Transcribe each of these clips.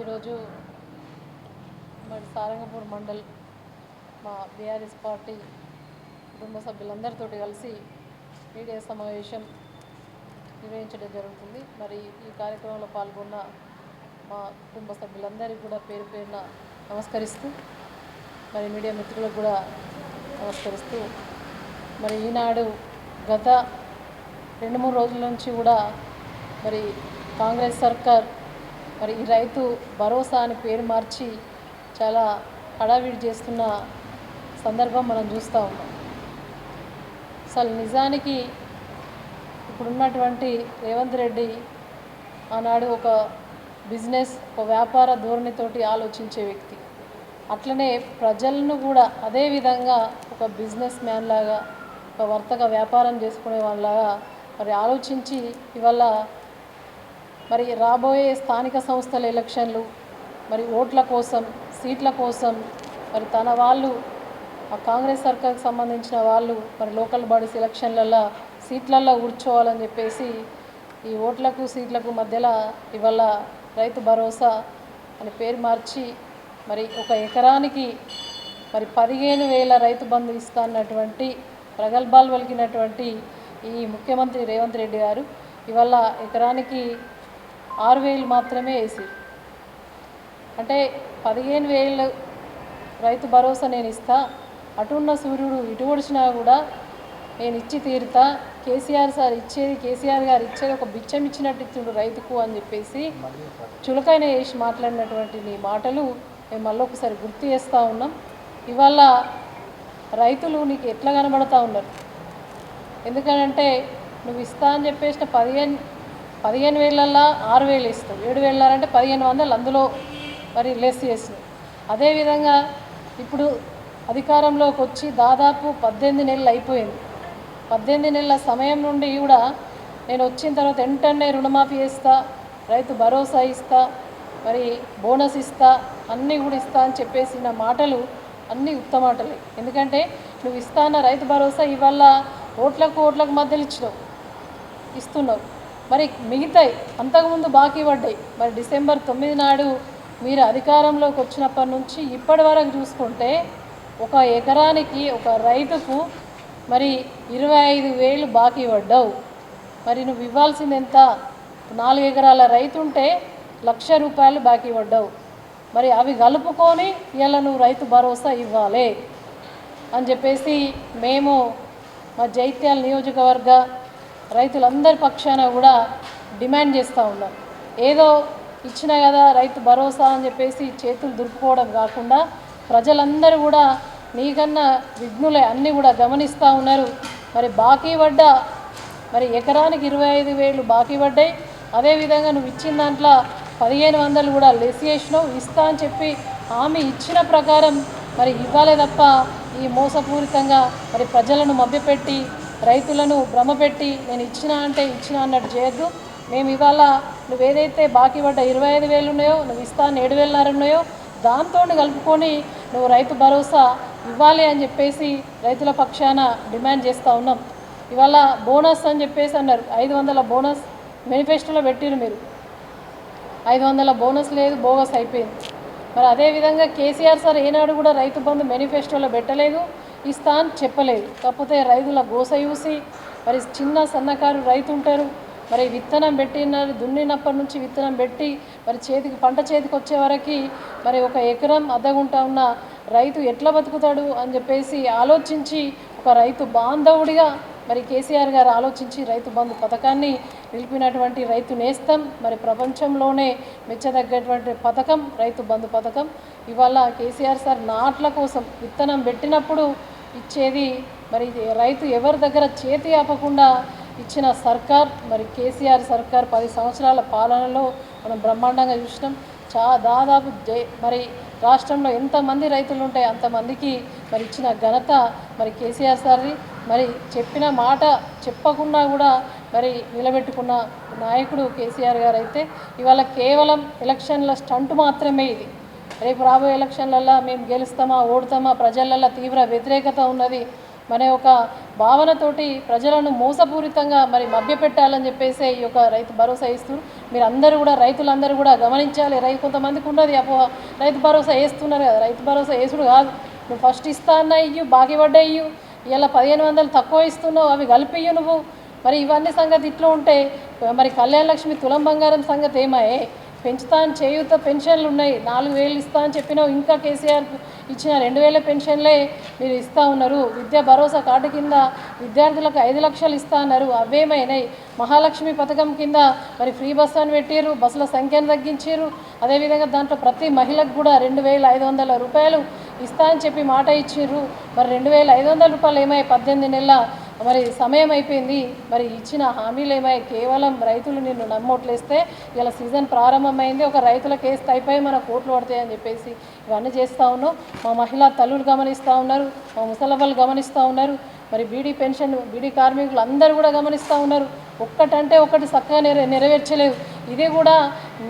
ఈరోజు మరి సారంగపూర్ మండల్ మా బీఆర్ఎస్ పార్టీ కుటుంబ సభ్యులందరితో కలిసి మీడియా సమావేశం నిర్వహించడం జరుగుతుంది. మరి ఈ కార్యక్రమంలో పాల్గొన్న మా కుటుంబ సభ్యులందరికీ కూడా పేరు పేరున నమస్కరిస్తూ మరి మీడియా మిత్రులకు కూడా నమస్కరిస్తూ మరి ఈనాడు గత రెండు మూడు రోజుల నుంచి కూడా మరి కాంగ్రెస్ సర్కార్ మరి ఈ రైతు భరోసా అని పేరు మార్చి చాలా హడావిడి చేస్తున్న సందర్భం మనం చూస్తూ ఉన్నాం. అసలు నిజానికి ఇప్పుడున్నటువంటి రేవంత్ రెడ్డి ఆనాడు ఒక బిజినెస్ ఒక వ్యాపార ధోరణితోటి ఆలోచించే వ్యక్తి. అట్లనే ప్రజలను కూడా అదే విధంగా ఒక బిజినెస్ మ్యాన్ లాగా ఒక వర్తక వ్యాపారం చేసుకునే వాళ్ళలాగా మరి ఆలోచించి ఇవాళ మరి రాబోయే స్థానిక సంస్థల ఎలక్షన్లు మరి ఓట్ల కోసం సీట్ల కోసం మరి తన వాళ్ళు ఆ కాంగ్రెస్ సర్కార్కి సంబంధించిన వాళ్ళు మరి లోకల్ బాడీస్ ఎలక్షన్లలో సీట్లల్లో కూర్చోవాలని చెప్పేసి ఈ ఓట్లకు సీట్లకు మధ్యలో ఇవాళ రైతు భరోసా అని పేరు మార్చి మరి ఒక ఎకరానికి మరి పదిహేను వేల రైతు బంధు ఇస్తా అన్నటువంటి ప్రగల్భాలు పలికినటువంటి ఈ ముఖ్యమంత్రి రేవంత్ రెడ్డి గారు ఇవాళ ఎకరానికి ఆరు వేలు మాత్రమే వేసి. అంటే పదిహేను వేలు రైతు భరోసా నేను ఇస్తా. అటున్న సూర్యుడు ఇటు ఒడిచినా కూడా నేను ఇచ్చి తీరుతా. కేసీఆర్ సార్ ఇచ్చేది కేసీఆర్ గారు ఇచ్చేది ఒక బిచ్చం ఇచ్చినట్టు ఇచ్చిండు రైతుకు అని చెప్పేసి చులకైన వేసి మాట్లాడినటువంటి నీ మాటలు మేము మళ్ళీ ఒకసారి గుర్తు చేస్తూ ఉన్నాం. ఇవాళ రైతులు నీకు ఎట్లా కనబడతా ఉన్నారు? ఎందుకంటే నువ్వు ఇస్తా అని చెప్పేసిన పదిహేను పదిహేను వేలల్లో ఆరు వేలు ఇస్తావు ఏడు వేలంటే పదిహేను వందలు అందులో మరి లెస్ చేసినాం. అదేవిధంగా ఇప్పుడు అధికారంలోకి వచ్చి దాదాపు పద్దెనిమిది నెలలు అయిపోయింది. పద్దెనిమిది నెలల సమయం నుండి కూడా నేను వచ్చిన తర్వాత వెంటనే రుణమాఫీ చేస్తా రైతు భరోసా ఇస్తా మరి బోనస్ ఇస్తా అన్నీ కూడా ఇస్తా అని చెప్పేసి నా మాటలు అన్నీ ఉత్తమాటలే ఎందుకంటే నువ్వు ఇస్తా అన్న రైతు భరోసా ఇవాళ ఓట్లకు ఓట్లకు మధ్యలో ఇచ్చినావు ఇస్తున్నావు. మరి మిగతాయి అంతకుముందు బాకీ పడ్డాయి. మరి డిసెంబర్ తొమ్మిది నాడు మీరు అధికారంలోకి వచ్చినప్పటి నుంచి ఇప్పటి వరకు చూసుకుంటే ఒక ఎకరానికి ఒక రైతుకు మరి ఇరవై ఐదు వేలు బాకీ పడ్డావు. మరి నువ్వు ఇవ్వాల్సింది ఎంత? నాలుగు ఎకరాల రైతు ఉంటే లక్ష రూపాయలు బాకీ పడ్డావు. మరి అవి కలుపుకొని ఇలా నువ్వు రైతు భరోసా ఇవ్వాలి అని చెప్పేసి మేము మా జైత్యాల నియోజకవర్గ రైతులందరి పక్షాన కూడా డిమాండ్ చేస్తూ ఉన్నాం ఏదో ఇచ్చిన కదా రైతు భరోసా అని చెప్పేసి చేతులు దురుపుకోవడం కాకుండా ప్రజలందరూ కూడా నీకన్నా విఘ్నులే అన్నీ కూడా గమనిస్తూ ఉన్నారు. మరి బాకీ పడ్డ మరి ఎకరానికి ఇరవై ఐదు వేలు బాకీ పడ్డాయి. అదేవిధంగా నువ్వు ఇచ్చిన దాంట్లో పదిహేను వందలు కూడా లెస్ చేసినావు ఇస్తా అని చెప్పి హామీ ఇచ్చిన ప్రకారం మరి ఇవ్వాలే తప్ప ఈ మోసపూరితంగా మరి ప్రజలను మభ్యపెట్టి రైతులను భ్రమపెట్టి నేను ఇచ్చినా అంటే ఇచ్చినా అన్నట్టు చేయొద్దు. మేము ఇవాళ నువ్వు ఏదైతే బాకీ పడ్డ ఇరవై ఐదు వేలు ఉన్నాయో నువ్వు ఇస్తాను ఏడు వేలన్నర ఉన్నాయో దాంతో కలుపుకొని నువ్వు రైతు భరోసా ఇవ్వాలి అని చెప్పేసి రైతుల పక్షాన డిమాండ్ చేస్తూ ఉన్నాం. ఇవాళ బోనస్ అని చెప్పేసి అన్నారు. ఐదు వందల బోనస్ మేనిఫెస్టోలో పెట్టిరు మీరు. ఐదు వందల బోనస్ లేదు బోగస్ అయిపోయింది. మరి అదేవిధంగా కేసీఆర్ సార్ ఏనాడు కూడా రైతు బంధు మేనిఫెస్టోలో పెట్టలేదు ఇస్తా అని చెప్పలేదు. కాకపోతే రైతుల గోస చూసి మరి చిన్న సన్నకారు రైతు ఉంటారు మరి విత్తనం పెట్టిన దున్నినప్పటి నుంచి విత్తనం పెట్టి మరి చేతికి పంట చేతికి వచ్చే వరకు మరి ఒక ఎకరం అద్దగుంటా ఉన్న రైతు ఎట్లా బతుకుతాడు అని చెప్పేసి ఆలోచించి ఒక రైతు బాంధవుడిగా మరి కేసీఆర్ గారు ఆలోచించి రైతు బంధు పథకాన్ని నిలిపినటువంటి రైతు నేస్తం మరి ప్రపంచంలోనే మెచ్చదగ్గటువంటి పథకం రైతు బంధు పథకం. ఇవాళ కేసీఆర్ సార్ నాట్ల కోసం విత్తనం పెట్టినప్పుడు ఇచ్చేది మరి రైతు ఎవరి దగ్గర చేతి ఆపకుండా ఇచ్చిన సర్కార్ మరి కేసీఆర్ సర్కార్ పది సంవత్సరాల పాలనలో మనం బ్రహ్మాండంగా చూసినాం. చా దాదాపు జై మరి రాష్ట్రంలో ఎంతమంది రైతులు ఉంటాయి అంతమందికి మరి ఇచ్చిన ఘనత మరి కేసీఆర్ సార్ది. మరి చెప్పిన మాట చెప్పకుండా కూడా మరి నిలబెట్టుకున్న నాయకుడు కేసీఆర్ గారు అయితే ఇవాళ కేవలం ఎలక్షన్ల స్టంట్ మాత్రమే ఇది. రేపు రాబోయే ఎలక్షన్లలో మేము గెలుస్తామా ఓడుతామా ప్రజలలో తీవ్ర వ్యతిరేకత ఉన్నది మన ఒక భావనతోటి ప్రజలను మోసపూరితంగా మరి మభ్యపెట్టాలని చెప్పేసి ఈ యొక్క రైతు భరోసా ఇస్తూ మీరు అందరూ కూడా రైతులందరూ కూడా గమనించాలి. రైతు కొంతమందికి ఉన్నది అపోహ. రైతు భరోసా వేస్తున్నారు కదా రైతు భరోసా వేసుడు కాదు. నువ్వు ఫస్ట్ ఇస్తా అన్న ఇయ్యు బాకీ పడ్డా ఇయ్యు. ఇలా పదిహేను వందలు తక్కువ ఇస్తున్నావు అవి కలిపియ్యు నువ్వు. మరి ఇవన్నీ సంగతి ఇట్లా ఉంటే మరి కళ్యాణ లక్ష్మి తులం బంగారం సంగతి ఏమాయే పెంచుతాను చేయూత పెన్షన్లు ఉన్నాయి. నాలుగు వేలు ఇస్తా అని చెప్పినావు. ఇంకా కేసీఆర్ ఇచ్చిన రెండు వేల పెన్షన్లే మీరు ఇస్తా ఉన్నారు. విద్యా భరోసా కార్డు కింద విద్యార్థులకు ఐదు లక్షలు ఇస్తా అన్నారు. అవేమైనాయి? మహాలక్ష్మి పథకం కింద మరి ఫ్రీ బస్ అని పెట్టారు బస్సుల సంఖ్యను తగ్గించారు అదేవిధంగా దాంట్లో ప్రతి మహిళకు కూడా రెండు వేల ఐదు వందల రూపాయలు ఇస్తా అని చెప్పి మాట ఇచ్చిర్రు. మరి రెండు వేల ఐదు వందల రూపాయలు ఏమై పద్దెనిమిది నెలల మరి సమయం అయిపోయింది. మరి ఇచ్చిన హామీలు ఏమై కేవలం రైతులు నిన్ను నమ్మోట్లేస్తే ఇలా సీజన్ ప్రారంభమైంది. ఒక రైతుల కేసు అయిపోయి మన కోట్లు పడతాయని చెప్పేసి ఇవన్నీ చేస్తూ ఉన్నాం. మా మహిళా తల్లులు గమనిస్తూ ఉన్నారు. మా ముసలవ్వలు గమనిస్తూ ఉన్నారు. మరి బీడీ పెన్షన్ బీడీ కార్మికులు అందరూ కూడా గమనిస్తూ ఉన్నారు. ఒక్కటంటే ఒకటి చక్కగా నెరవేర్చలేవు ఇది కూడా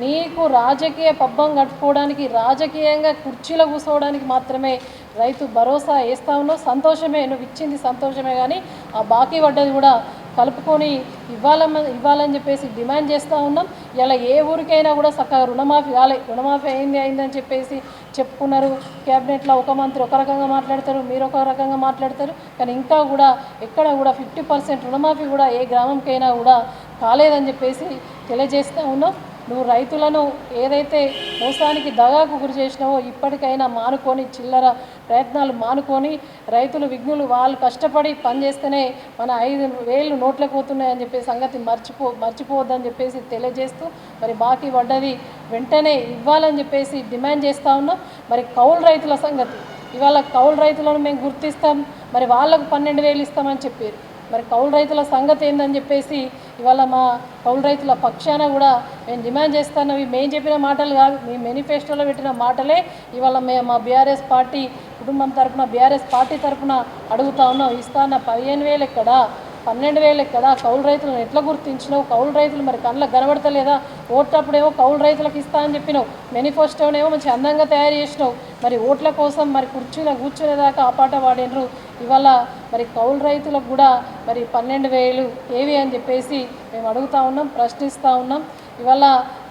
నీకు రాజకీయ పబ్బం కట్టుకోవడానికి రాజకీయంగా కుర్చీలో కూర్చోవడానికి మాత్రమే రైతు భరోసా వేస్తా ఉన్నావు. సంతోషమే నువ్వు ఇచ్చింది సంతోషమే కానీ ఆ బాకీ పడ్డది కూడా కలుపుకొని ఇవ్వాలని ఇవ్వాలని చెప్పేసి డిమాండ్ చేస్తూ ఉన్నాం. ఇలా ఏ ఊరికైనా కూడా చక్కగా రుణమాఫీ కాలే రుణమాఫీ అయింది అయిందని చెప్పేసి చెప్పుకున్నారు. క్యాబినెట్లో ఒక మంత్రి ఒక రకంగా మాట్లాడతారు మీరు ఒక రకంగా మాట్లాడతారు. కానీ ఇంకా కూడా ఎక్కడ కూడా ఫిఫ్టీ పర్సెంట్ రుణమాఫీ కూడా ఏ గ్రామంకైనా కూడా కాలేదని చెప్పేసి తెలియజేస్తూ ఉన్నాం. నువ్వు రైతులను ఏదైతే మోసానికి దగాకు గురి చేసినావో ఇప్పటికైనా మానుకొని చిల్లర ప్రయత్నాలు మానుకొని రైతులు విఘ్నులు వాళ్ళు కష్టపడి పనిచేస్తేనే మన ఐదు వేలు నోట్లకు పోతున్నాయని చెప్పే సంగతి మర్చిపో మర్చిపోవద్దని చెప్పేసి తెలియజేస్తూ మరి బాకీ పడ్డది వెంటనే ఇవ్వాలని చెప్పేసి డిమాండ్ చేస్తూ ఉన్నాం. మరి కౌలు రైతుల సంగతి. ఇవాళ కౌలు రైతులను మేము గుర్తిస్తాం. మరి వాళ్ళకు పన్నెండు వేలు ఇస్తామని చెప్పారు. మరి కౌలు రైతుల సంగతి ఏందని చెప్పేసి ఇవాళ మా కౌలు రైతుల పక్షాన కూడా మేము డిమాండ్ చేస్తున్నవి మేము చెప్పిన మాటలు కాదు మీ మేనిఫెస్టోలో పెట్టిన మాటలే ఇవాళ మేము మా బీఆర్ఎస్ పార్టీ కుటుంబం తరపున బీఆర్ఎస్ పార్టీ తరపున అడుగుతా ఉన్నాం. ఇస్తాన్న పదిహేను వేలు ఎక్కడా పన్నెండు వేలు ఎక్కడా కౌలు రైతులను ఎట్లా గుర్తించినావు? కౌలు రైతులు మరి కళ్ళకు కనబడతలేదా? ఓట్లప్పుడేమో కౌలు రైతులకు ఇస్తా అని చెప్పినావు. మేనిఫెస్టోనేమో మంచి అందంగా తయారు చేసినావు. మరి ఓట్ల కోసం మరి కుర్చీలో కూర్చునేదాకా ఆ పాట పాడినరు. ఇవాళ మరి కౌలు రైతులకు కూడా మరి పన్నెండు వేలు ఏవి అని చెప్పేసి మేము అడుగుతా ఉన్నాం ప్రశ్నిస్తూ ఉన్నాం. ఇవాళ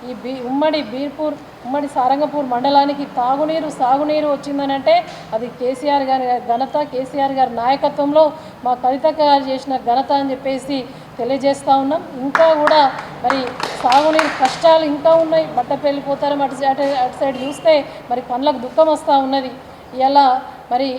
ఈ బీ ఉమ్మడి బీర్పూర్ ఉమ్మడి సారంగపూర్ మండలానికి తాగునీరు సాగునీరు వచ్చిందనంటే అది కేసీఆర్ గారి ఘనత కేసీఆర్ గారి నాయకత్వంలో మా కవిత గారు చేసిన ఘనత అని చెప్పేసి తెలియజేస్తూ ఉన్నాం. ఇంకా కూడా మరి సాగునీరు కష్టాలు ఇంకా ఉన్నాయి. బట్టపెళ్ళి పోతారు అటు సైడ్ అటు సైడ్ చూస్తే మరి పనులకు దుఃఖం వస్తూ ఉన్నది. ఇలా మరి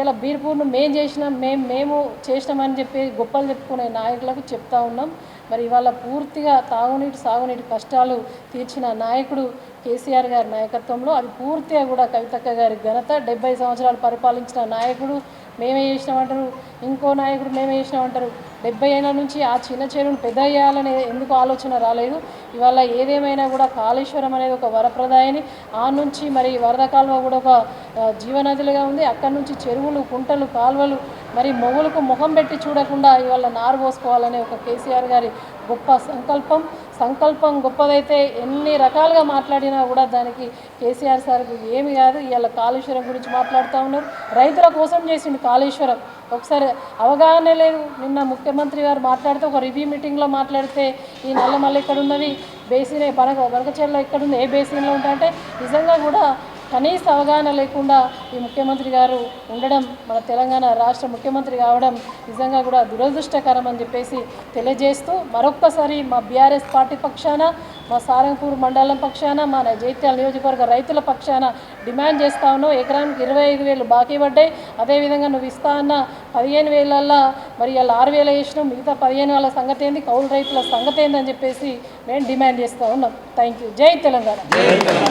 ఇలా బీర్పూర్ను మేం చేసినాం మేము మేము చేసినామని చెప్పి గొప్పలు చెప్పుకునే నాయకులకు చెప్తా ఉన్నాం. మరి ఇవాళ పూర్తిగా తాగునీటి సాగునీటి కష్టాలు తీర్చిన నాయకుడు కేసీఆర్ గారి నాయకత్వంలో అది పూర్తిగా కూడా కవితక్క గారి ఘనత. డెబ్బై సంవత్సరాలు పరిపాలించిన నాయకుడు మేమే చేసినామంటారు. ఇంకో నాయకుడు మేమే చేసినామంటారు. డెబ్బై ఏళ్ళ నుంచి ఆ చిన్న చెరువును పెద్ద చేయాలనే ఎందుకు ఆలోచన రాలేదు? ఇవాళ ఏదేమైనా కూడా కాళేశ్వరం అనేది ఒక వరప్రదాయని ఆ నుంచి మరి వరద కాలువ కూడా ఒక జీవనదులుగా ఉంది. అక్కడి నుంచి చెరువులు కుంటలు కాలువలు మరి మొగులకు ముఖం పెట్టి చూడకుండా ఇవాళ నారు పోసుకోవాలనే ఒక కేసీఆర్ గారి గొప్ప సంకల్పం సంకల్పం గొప్పదైతే ఎన్ని రకాలుగా మాట్లాడినా కూడా దానికి కేసీఆర్ సార్కి ఏమి కాదు. ఇవాళ కాళేశ్వరం గురించి మాట్లాడుతూ ఉన్నారు. రైతుల కోసం చేసిండు కాళేశ్వరం. ఒకసారి అవగాహన లేదు. నిన్న ముఖ్యమంత్రి గారు మాట్లాడితే ఒక రివ్యూ మీటింగ్లో మాట్లాడితే ఈ నల్లమల్ల ఇక్కడ ఉన్నది? బేసిన్ బనక బనకచెర్ల ఇక్కడ ఉంది? ఏ బేసిన్లో ఉంటాయంటే నిజంగా కూడా కనీస అవగాహన లేకుండా ఈ ముఖ్యమంత్రి గారు ఉండడం మన తెలంగాణ రాష్ట్ర ముఖ్యమంత్రి కావడం నిజంగా కూడా దురదృష్టకరం అని చెప్పేసి తెలియజేస్తూ మరొక్కసారి మా బీఆర్ఎస్ పార్టీ పక్షాన మా సారంగపూర్ మండలం పక్షాన మా జైత్యాల నియోజకవర్గ రైతుల పక్షాన డిమాండ్ చేస్తా ఉన్నావు ఎకరానికి ఇరవై ఐదు వేలు బాకీ పడ్డాయి. అదేవిధంగా నువ్వు ఇస్తా అన్న పదిహేను వేలల్లో మరి ఇలా ఆరు వేలు వేసినావు మిగతా పదిహేను వేల సంగతి ఏంది? కౌలు రైతుల సంగతి ఏందని చెప్పేసి మేము డిమాండ్ చేస్తూ ఉన్నాం. థ్యాంక్ యూ జై తెలంగాణ.